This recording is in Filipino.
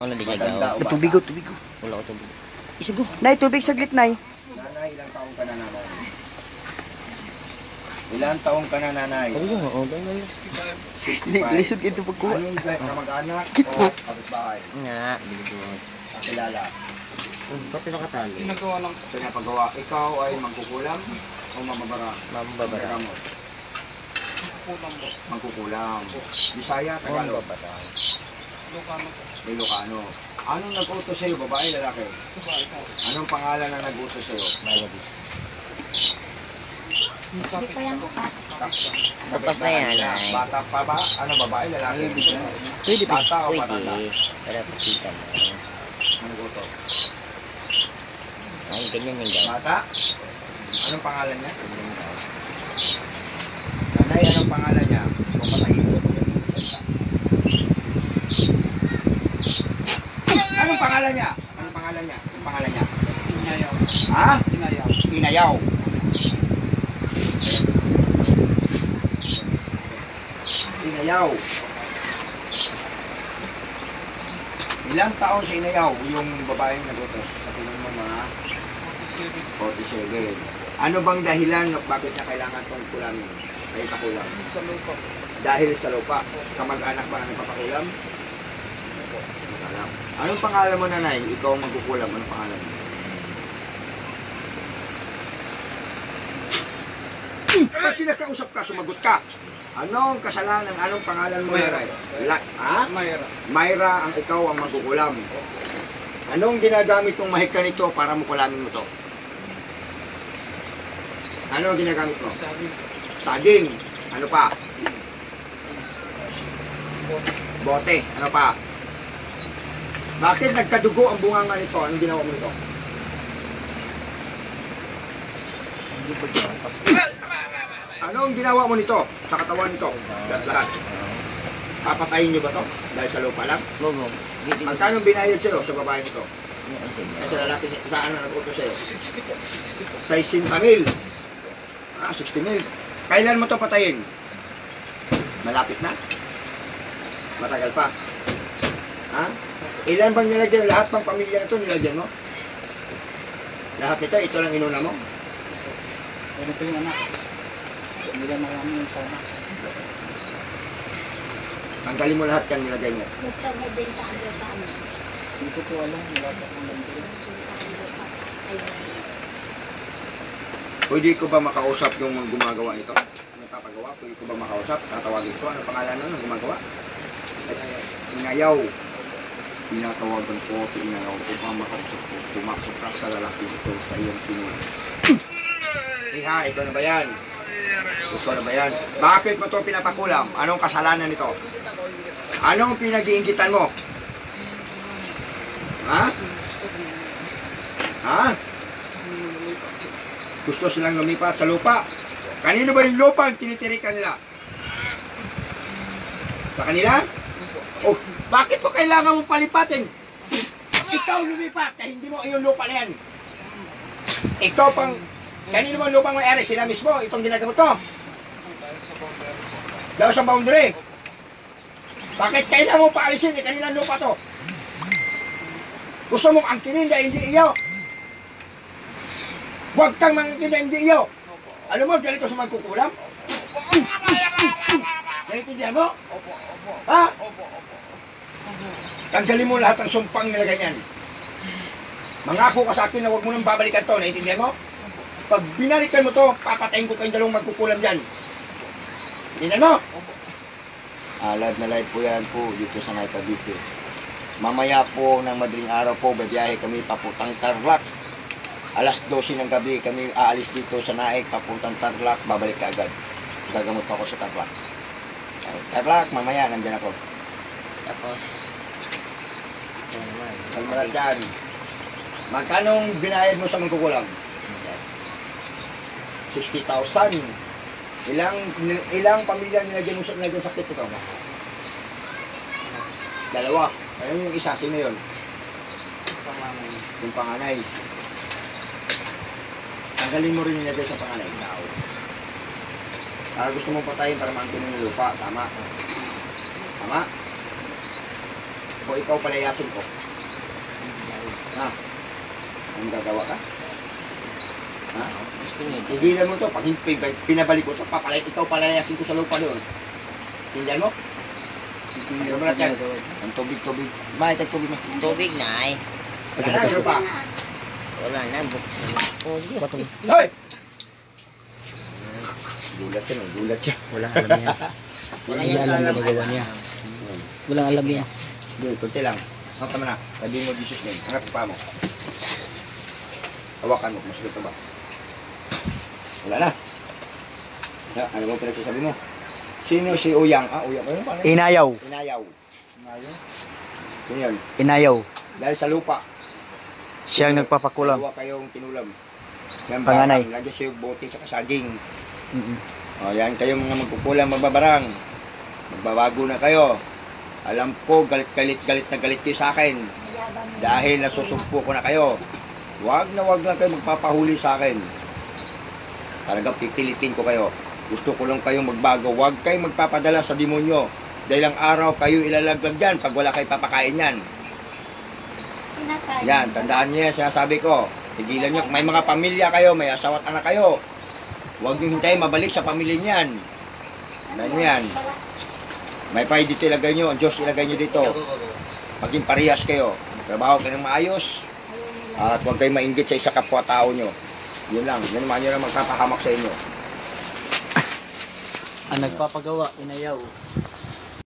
Wala di gagawa. o bata? Tubigo, tubigo. Wala ko tubig. Isugo. Nay, tubig saglit, Nay. Nanay, ilang taong ka na nanay? Ilang taong ka na nanay? Ko nga, oh, ganyan. Hindi, 65. lisod ito pagkuha. Anong ga- kamag-anak o Kipo. kapitbahay? Nga, bigo. Kakilala. Ba't pinakatali? Pinapagawa. Ikaw ay mangkukulam o mamabara? Mambabara. Gamot. Mangkukulam. Bisaya, Tagalog. Ilocano. Anong nag-utos sa'yo? Babae, lalaki? Anong pangalan na nag-utos sa'yo? Mayadi. Kapit Tapos na yan, ay. Bata pa ba? Ano, babae, lalaki? Pwede pa. Bata o patanda? Pwede. Para pakita mo. Anong utos? Ay, ganyan yung gawin. Bata? Anong pangalan niya? Nanay, anong pangalan niya? Ko. Anong pangalan niya? Anong pangalan niya? Anong pangalan niya? Inayaw. Ha? Inayaw. Inayaw. Inayaw. Ilang taon si Inayaw yung babaeng nagutos? Sa tingin mo mga 47. Ano bang dahilan bakit niya kailangan itong kulamin? Ay pakulam. Sa lupa. Dahil sa lupa, kamag-anak ba ang nagpapakulam? Hindi alam. Anong pangalan mo nanay? Ikaw ang magkukulam. Anong pangalan mo? Pag kinakausap ka, sumagot ka. Anong kasalanan? Anong pangalan mo Mayra. nanay? La- ha? Mayra. Mayra, ang ikaw ang magkukulam. Anong ginagamit mong mahika nito para mukulamin mo to? Ano ang ginagamit mo? Sabi Saging. Ano pa? Bote. Ano pa? Bakit nagkadugo ang bunganga nito? Anong ginawa mo nito? Ano ang ginawa mo nito? Sa katawan nito? Lahat lahat. Papatayin niyo ba to? Dahil sa lupa lang? Gogo. Magkano binayad sa'yo sa babae nito? Sa lalaki niya, saan na nag-utos sa'yo? 60 po. 60 po. 60 mil. Ah, 60 mil. Kailan mo to patayin? Malapit na? Matagal pa? Ha? Ilan bang nilagyan? Lahat ng pamilya na to nilagyan mo? Lahat ito, ito lang inuna mo? Ano po yung anak? Hindi na namin yung sana. Tanggalin mo lahat yan nilagay mo. Gusto mo din sa ano pa ano? Hindi ko po alam. Wala akong ganito. Pwede ko ba makausap yung mga gumagawa nito? Nagpapagawa? Pwede ko ba makausap? Tatawagin ko? Ano pangalan nun ng gumagawa? Inayaw. Pinatawagan ko, inayaw ko pa makausap ko. Pumasok ka sa lalaki ito sa iyong pinuha. Iha, ikaw na ba yan? Ikaw na ba yan? Bakit mo ito pinapakulam? Anong kasalanan nito? Anong pinag-iingitan mo? Ha? Ha? Gusto silang lumipat sa lupa. Kanino ba yung lupa ang tinitirikan nila? Sa kanila? Oh, bakit mo kailangan mong palipatin? Ikaw lumipat, kaya hindi mo yung lupa na yan. Ikaw pang, kanino ba ang lupang may-ari? Sila mismo, itong ginagawa to. Dahil sa boundary. Bakit kailangan mo paalisin? Eh, kanilang lupa to. Gusto mong angkinin dahil hindi iyo. Huwag kang mangangkin hindi iyo. Alam mo, ganito sa magkukulam? Naintindihan mo? Opo, opo. Ha? Opo, opo. Tanggalin mo lahat ng sumpang nila ganyan. Mangako ka sa akin na huwag mo nang babalikan to. Naintindihan mo? Pag binalikan mo to, papatayin ko kayong dalawang magkukulam dyan. Tingnan mo? Ah, live na live po yan po dito sa Night Cavite. Mamaya po ng madaling araw po, babiyahe kami papuntang Tarlac. Alas 12 ng gabi kami aalis dito sa Naik, papuntang Tarlac, babalik ka agad. Gagamot pa ako sa Tarlac. Tarlac, mamaya, nandyan ako. Tapos, ito naman. Kalmarat dyan. Magkano binayad mo sa mangkukulam? 60,000. Ilang ilang pamilya nilagyan mo sa nilagyan sa sakit ito? Dalawa. Ayun yung isa, sino yun? Panganay. Yung panganay. Tanggalin mo rin yung nilagay sa panganay. Now. Para gusto mong patayin para maangkin yung lupa. Tama. Tama? O ikaw palayasin ko. Ha? Ang gagawa ka? Ha? Gusto niya. Tigilan mo to. Pag pin- pinabalik ko to, papalay, ikaw palayasin ko sa lupa doon. Tindihan mo? Tindihan mo natin. Ang tubig, tubig. May, tag tubig mo. Tubig na ay. Wala na, ano pa? Wala na, buksan. Oh, sige. Hoy! Gulat yan, oh, gulat siya. Wala alam niya. Wala Hindi alam ginagawa niya. Walang alam niya. Hindi, kunti lang. Ang tama na. Sabi mo, Jesus name. Hangat pa mo. Hawakan mo. Masulit na ba? Wala na. Ya, ano mo pinagsasabi mo? Sino si Uyang? Ah, Uyang. Ano pa? Inayaw. Inayaw. Inayaw? Sino yun? Inayaw. Dahil sa lupa. Siyang nagpapakulam. Dalawa kayong tinulam. Yan, Panganay. Lagyan siya yung bote sa saging. Mm-mm. O, yan kayong mga magkukulang magbabarang. Magbabago na kayo. Alam ko, galit-galit galit na galit kayo sa akin. Dahil nasusumpo ko na kayo. Huwag na huwag na kayo magpapahuli sa akin. Talagang pipilitin ko kayo. Gusto ko lang kayong magbago. Huwag kayong magpapadala sa demonyo. Dahil ang araw kayo ilalaglag yan pag wala kayo papakain yan. Yan, tandaan niyo yan, sinasabi ko. Tigilan niyo, may mga pamilya kayo, may asawa at anak kayo. Huwag niyo hintayin mabalik sa pamilya niyan. Tandaan niyo yan. May pay dito ilagay ang Diyos ilagay niyo dito. Maging parehas kayo. Trabaho kayo ng maayos. At huwag kayong mainggit sa isa kapwa-tao niyo. Yun lang, yun naman yun ang magpapahamak sa inyo. Ang nagpapagawa, inayaw.